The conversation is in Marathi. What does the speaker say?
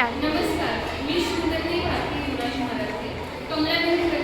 नमस्कार. मी श्रीमती भारती युवराज